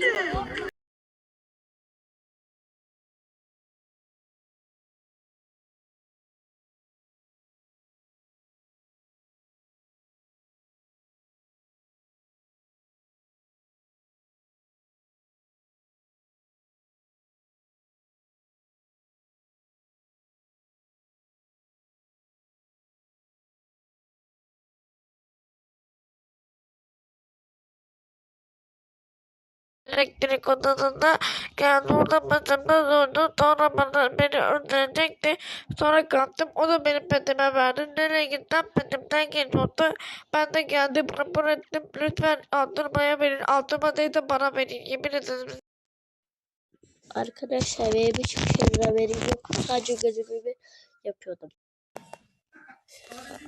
çıktı. Elektrik odasında geldi orada başımda durdu. Sonra bana beni öldürecekti. Sonra kalktım o da benim petime verdi. Nereye gittim petimden geçiyordu. Ben de geldim rapor ettim. Lütfen aldırmaya verin. Aldırma değil de bana verin. Yemin ederim. Arkadaşlar benim hiçbir şeyden haberim yok. Sadece gözümü yapıyordum.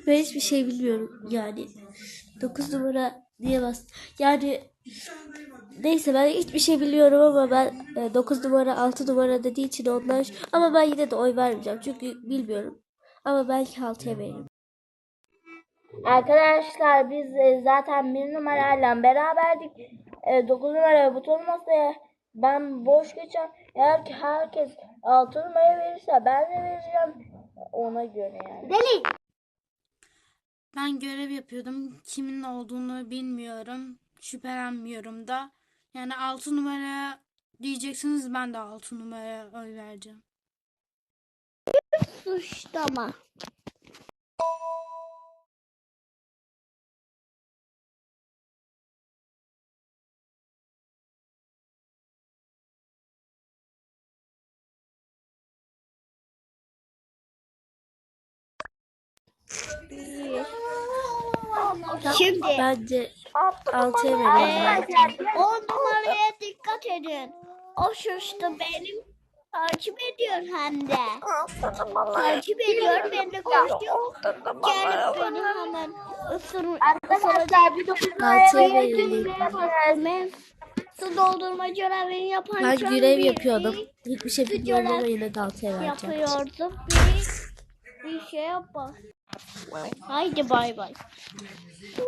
Ben hiçbir şey bilmiyorum yani. 9 numara niye bas? Yani neyse ben hiçbir şey biliyorum ama ben 9 numara 6 numara dediği için onlar ama ben yine de oy vermeyeceğim çünkü bilmiyorum. Ama belki 6'ya veririm. Arkadaşlar biz e, zaten bir numarayla beraberdik. E, 9 numaraya buton masaya ben boş geçen eğer ki herkes 6 numaraya verirse ben de vereceğim ona göre yani. Deli. Ben görev yapıyordum. Kimin olduğunu bilmiyorum. Şüphelenmiyorum da. Yani 6 numaraya diyeceksiniz ben de 6 numaraya oy vereceğim. Suçlama. Şimdi Bence 6'ya veririm. Arkadaşlar 10 numaraya dikkat edin. O suçlu benim takip ediyor hem de. Takip ediyor ben de koşuyor. Gelip beni hemen ısır, Arkadaşlar bir 9 Altıya verelim. Ben su doldurma görevini yaparken Ben görev yapıyordum. Hiçbir şey bilmiyorum ama yine de 6'ya vereceğim. yapıyordum. Bir, bir şey yapma. Haydi bay bay. Şimdi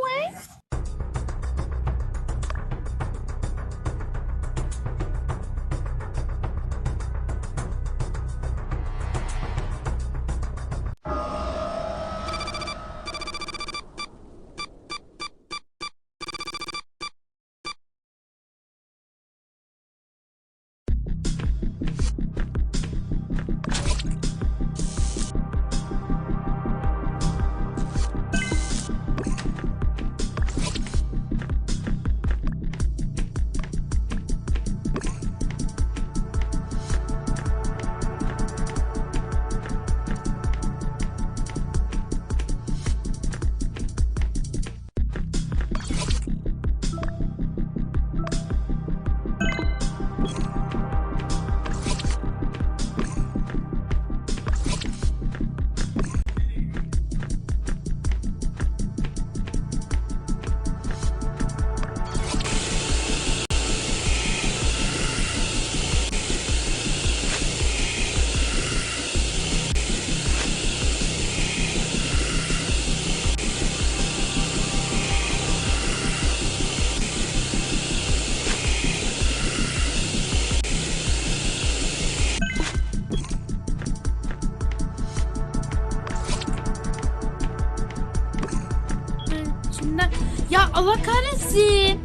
kahretsin.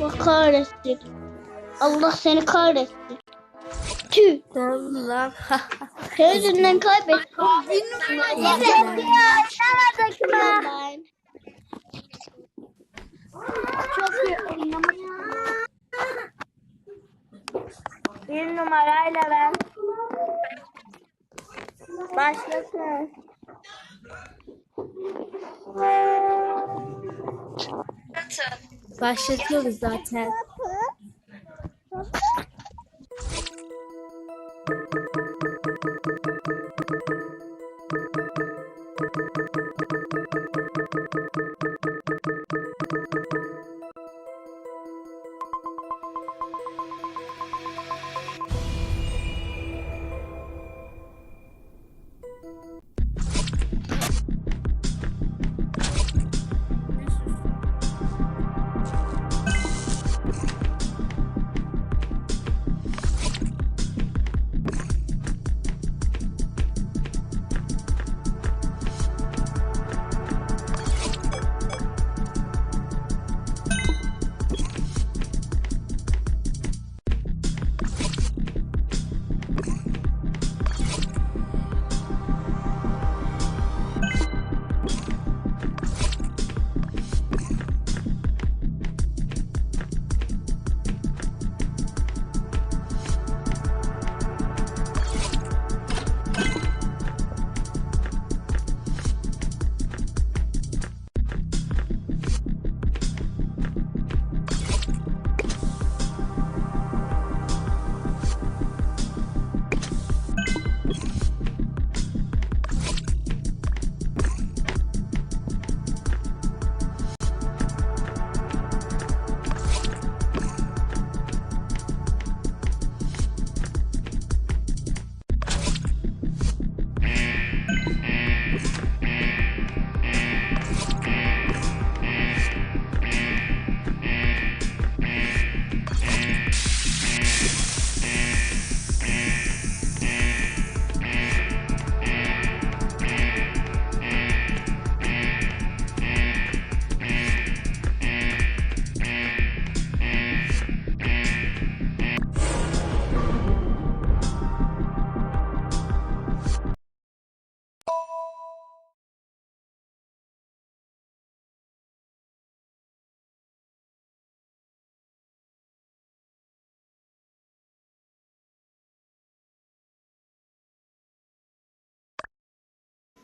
Allah kahretsin. Allah seni kahretsin. Tüh. Allah. Yüzünden kaybettim. Nerede ben? Çok iyi. Bir numarayla ben. Başlasın. Başlatıyoruz zaten.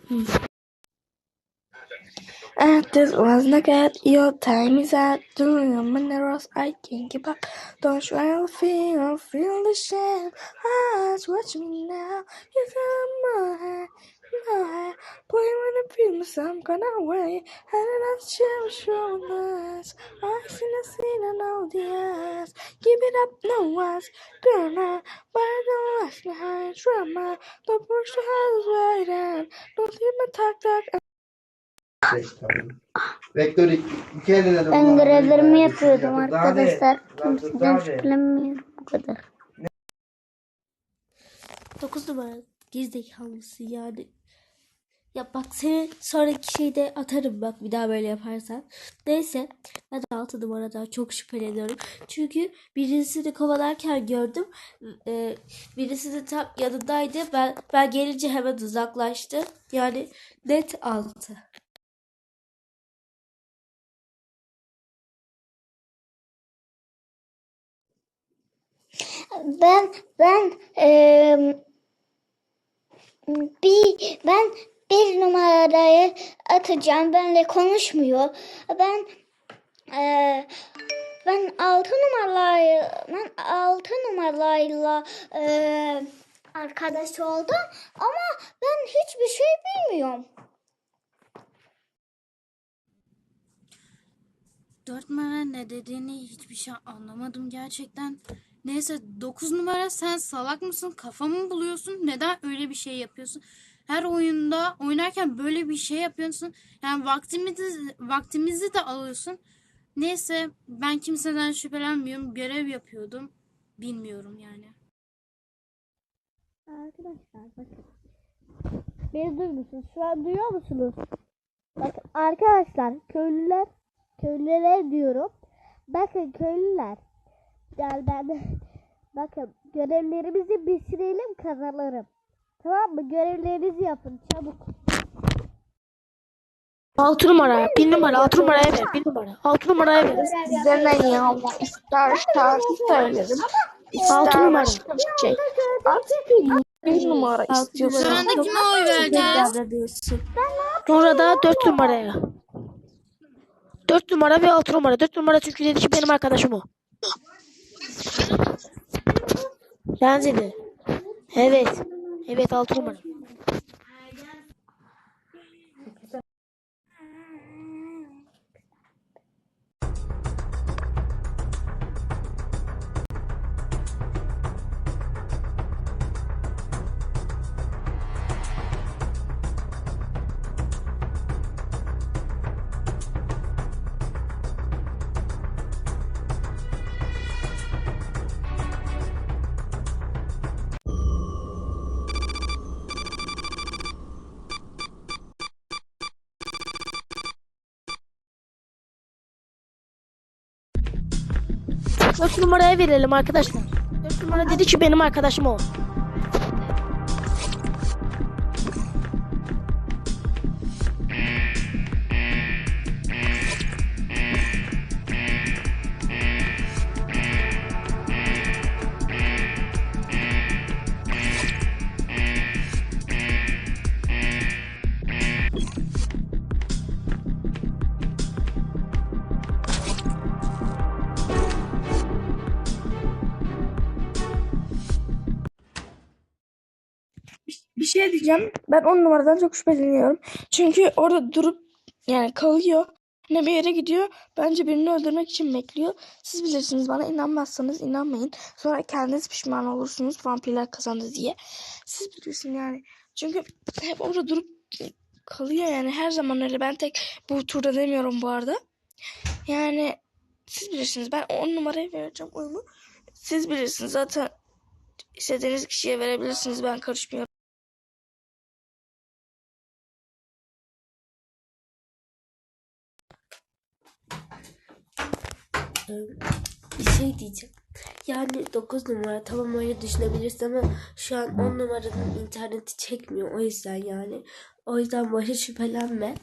Hmm. Uh, this was not good. Your time is out. Doing your minerals. I can't give up. Don't you ever feel, feel the shame. Eyes watch me now. You feel my head. Play when I feel some kind of way. And I'm sure shoulders. I see the scene and all the eyes. Give it up, no one's gonna. But don't last behind drama. Don't push the house right down. Don't leave my talk talk. Vektör iki, eline de Ben görevlerimi yapıyordum arkadaşlar. Kimseden şüphelenmiyorum bu kadar. 9 numara gerizekalısı yani. Ya bak seni sonraki şeyde atarım bak bir daha böyle yaparsan. Neyse ben 6 numaradan çok şüpheleniyorum. Çünkü birisini kovalarken gördüm. Ee, birisi de tam yanındaydı. Ben, ben gelince hemen uzaklaştı. Yani net 6. Ben ben eee, bir ben bir numarayı atacağım. Benle konuşmuyor. Ben eee, ben altı numarayı ben altı numarayla eee, arkadaş oldum ama ben hiçbir şey bilmiyorum. Dört numara ne dediğini hiçbir şey anlamadım gerçekten. Neyse 9 numara sen salak mısın? Kafamı mı buluyorsun? Neden öyle bir şey yapıyorsun? Her oyunda oynarken böyle bir şey yapıyorsun. Yani vaktimizi, vaktimizi de alıyorsun. Neyse ben kimseden şüphelenmiyorum. Görev yapıyordum. Bilmiyorum yani. Arkadaşlar bakın. Beni duyuyor musunuz? Şu an duyuyor musunuz? Bakın arkadaşlar köylüler köylülere diyorum. Bakın köylüler. Yani ben bakın görevlerimizi bitirelim kazanırım. Tamam mı? Görevlerinizi yapın çabuk. 6 numara, 1 numara, 6 numaraya ver, 1 numara. 6 numaraya ver. Sizden ya Allah. İster şarkı söylerim. İster numara. başka bir şey. Artık 1 numara istiyorsun. Şu anda kime oy vereceğiz? Sonra da 4 numaraya. 4 numara ve 6 numara. 4 numara çünkü dedi ki benim arkadaşım o. Bence de. Evet. Evet 6 numara. Dört numaraya verelim arkadaşlar. Dört numara dedi ki benim arkadaşım o. Diyeceğim. Ben on numaradan çok şüpheleniyorum. Çünkü orada durup yani kalıyor. Ne bir yere gidiyor. Bence birini öldürmek için bekliyor. Siz bilirsiniz bana inanmazsanız inanmayın. Sonra kendiniz pişman olursunuz vampirler kazandı diye. Siz bilirsiniz yani. Çünkü hep orada durup kalıyor yani her zaman öyle. Ben tek bu turda demiyorum bu arada. Yani siz bilirsiniz. Ben on numaraya vereceğim oyumu. Siz bilirsiniz zaten istediğiniz kişiye verebilirsiniz. Ben karışmıyorum. Bir şey diyeceğim. Yani 9 numara tamam öyle düşünebilirsin ama şu an 10 numaranın interneti çekmiyor o yüzden yani. O yüzden başa şüphelenme.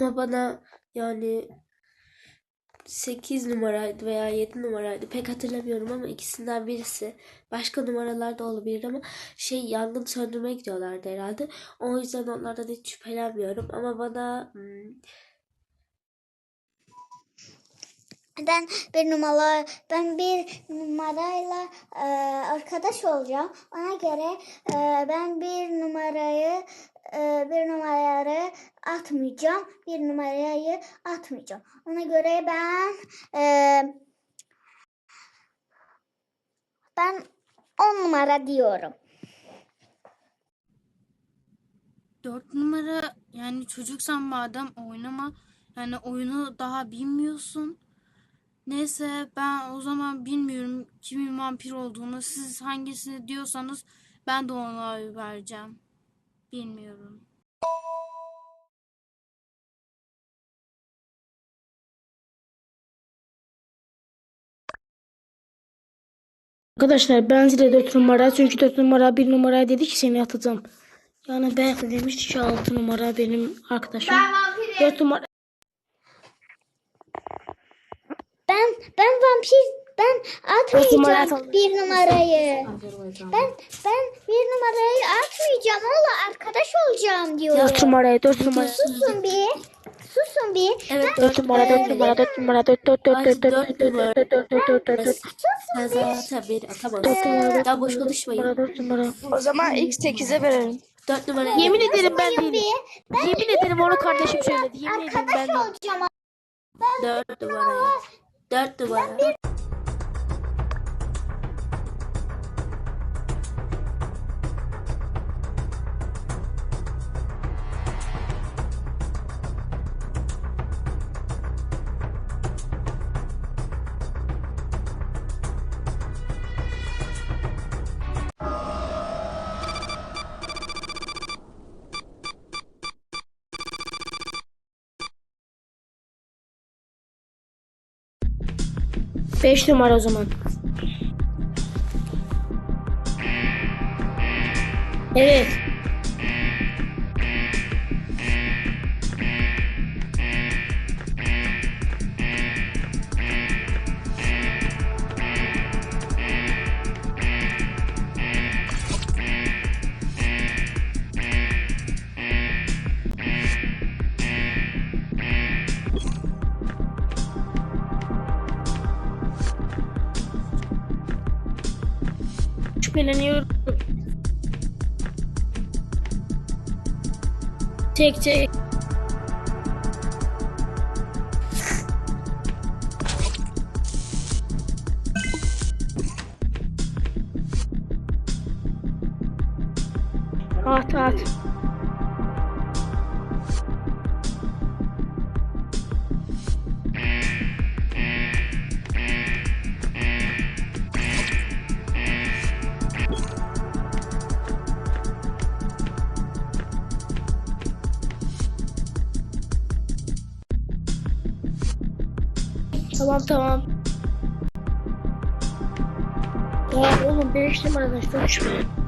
Ama bana yani 8 numaraydı veya 7 numaraydı. Pek hatırlamıyorum ama ikisinden birisi. Başka numaralar da olabilir ama şey yangın söndürmeye gidiyorlardı herhalde. O yüzden onlardan hiç şüphelenmiyorum. Ama bana hmm, Ben bir numara ben bir numarayla e, arkadaş olacağım. Ona göre e, ben bir numarayı e, bir numarayı atmayacağım. Bir numarayı atmayacağım. Ona göre ben e, ben 10 numara diyorum. Dört numara yani çocuksan madem oynama. Yani oyunu daha bilmiyorsun. Neyse ben o zaman bilmiyorum kimin vampir olduğunu. Siz hangisini diyorsanız ben de ona oy vereceğim. Bilmiyorum. Arkadaşlar bence de 4 numara çünkü 4 numara 1 numara dedi ki seni atacağım. Yani ben de demişti ki 6 numara benim arkadaşım. Ben 4 numara Ben ben vampir ben atmayacağım bir numarayı. Ben ben bir numarayı atmayacağım. Valla arkadaş olacağım diyorum. 4 numaraya 4 numara. Susun bir. Susun bir. evet 4 numara 4 numara 4 numara 4 4 4 4 4 4 4 4 4 4 4 4 ben zaten beni atamazsın. Daha boş konuşmayın. 4 numara. O zaman X8'e verelim. 4 numara. Yemin ederim ben değilim. bir. Yemin ederim onu kardeşim söyledi. Yemin ederim ben arkadaş değilim. olacağım. 4 numara. 4 numara. Beş numara o zaman. Evet. Şüpheleniyorum. Tek tek. Tamam tamam. Ya oğlum 5 numaradan çok şüpheli.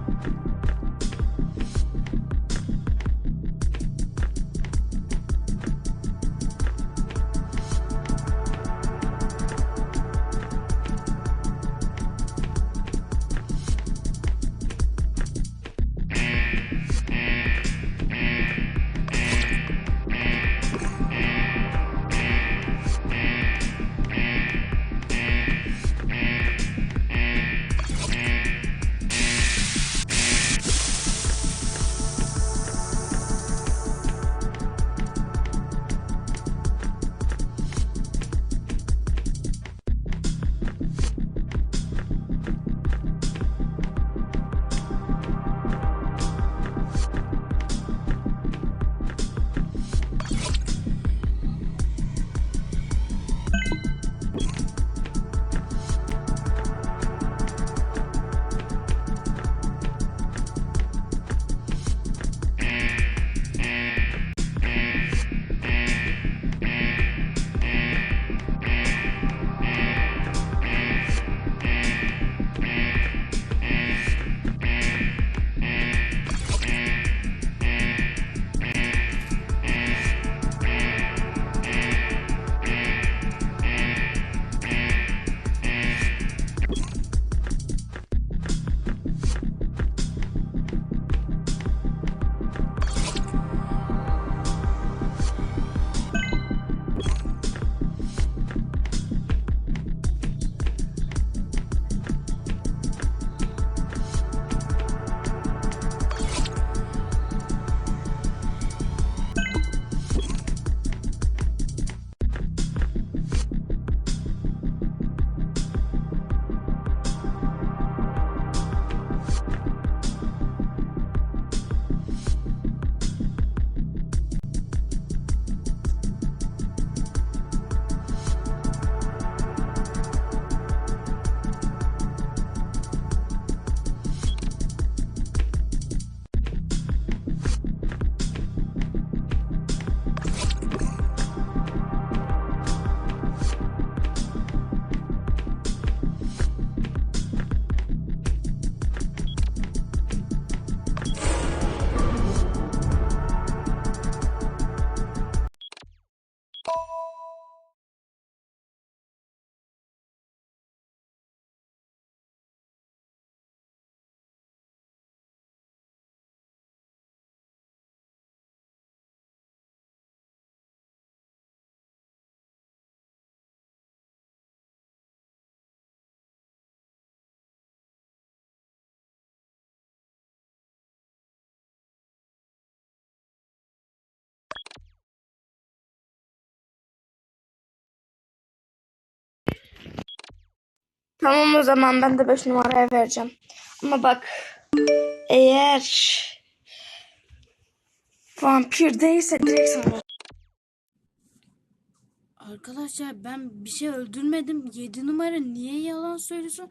Tamam o zaman ben de 5 numaraya vereceğim. Ama bak eğer vampir değilse direkt sana Arkadaşlar ben bir şey öldürmedim. 7 numara niye yalan söylüyorsun?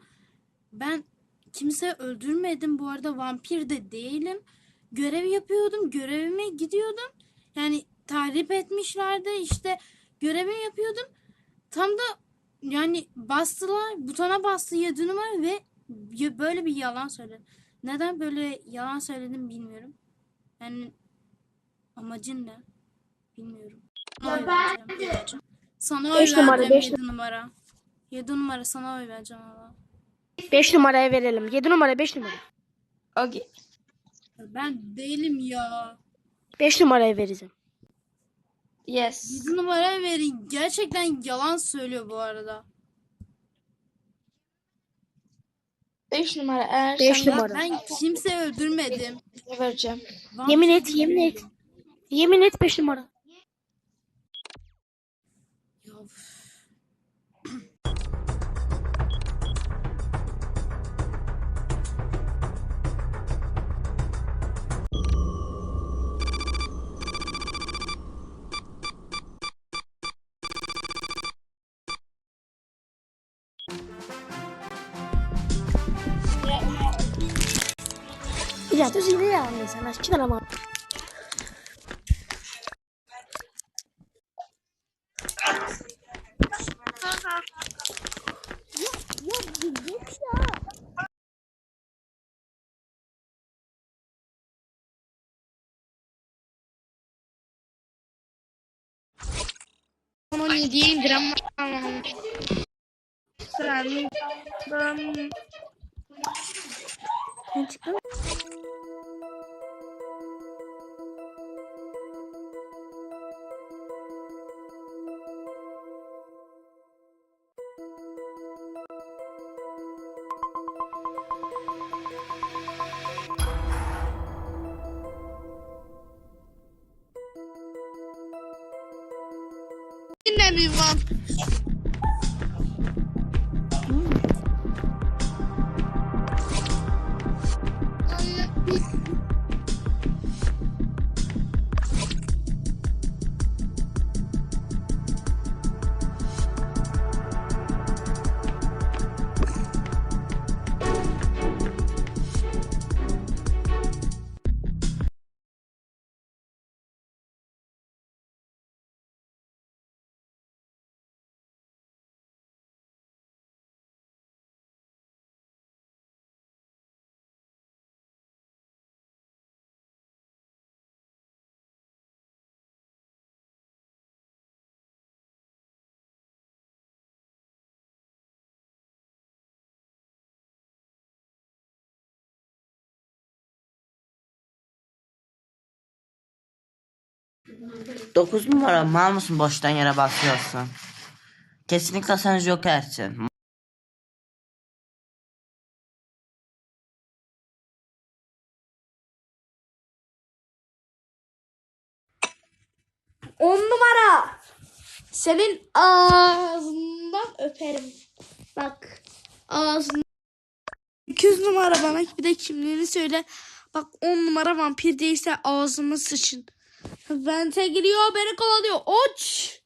Ben kimse öldürmedim. Bu arada vampir de değilim. Görev yapıyordum. Görevime gidiyordum. Yani tahrip etmişlerdi. İşte görevi yapıyordum. Tam da yani bastılar. Butona bastı 7 numara ve böyle bir yalan söyledi. Neden böyle yalan söyledim bilmiyorum. Yani amacın ne? Bilmiyorum. Sana oy vereceğim. Sana oy Beş numara, vereceğim beş 7 numara. 7 numara sana oy vereceğim valla. 5 numaraya verelim. 7 numara 5 numara. Okey. Ben değilim ya. 5 numaraya vereceğim. Yes. 7 numaraya verin. Gerçekten yalan söylüyor bu arada. 5 numara eğer Beş sen numara. ben kimse öldürmedim. vereceğim. Yemin et, yemin et. Yemin et 5 numara. Ya du siehst ja alles an. Das Kind aber. Onu yediğin gram Sıranın Sen çıktın? 9 numara mal mısın boştan yere basıyorsun? Kesinlikle sen jokersin. On numara. Senin ağzından öperim. Bak ağzından. 200 numara bana bir de kimliğini söyle. Bak on numara vampir değilse ağzıma sıçın. Vente giriyor beni kovalıyor. Oç.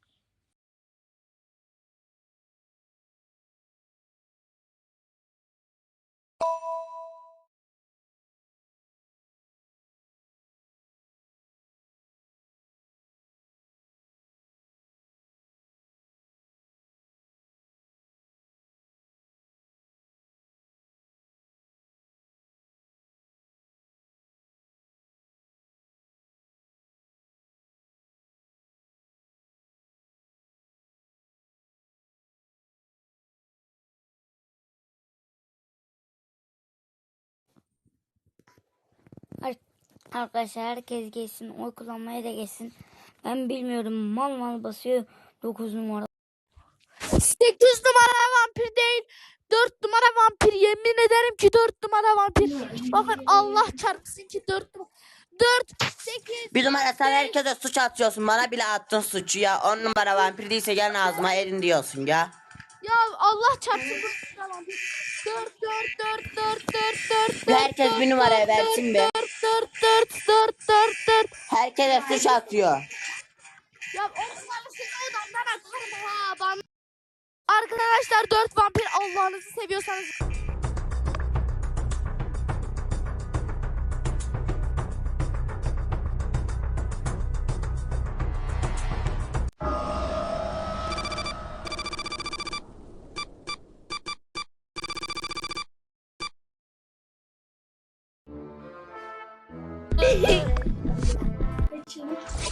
Arkadaşlar herkes geçsin. Oy kullanmaya da geçsin. Ben bilmiyorum. Mal mal basıyor. 9 numara. 8 numara vampir değil. 4 numara vampir. Yemin ederim ki 4 numara vampir. Bakın Allah çarpsın ki 4 numara. 4, 8, Bir numara sen herkese suç atıyorsun. Bana bile attın suçu ya. On numara vampir değilse gel ağzıma erin diyorsun ya. Ya Allah çarpsın. bu da vampir. Dört dört dört dört dört dört Bir herkes bir numaraya versin be. dört dört dört dört dört dört. Herkes suç atıyor. Ya on numarasını odamdan atarım ha. Ben... Arkadaşlar dört vampir Allah'ınızı seviyorsanız.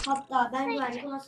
好的，拜拜，你多。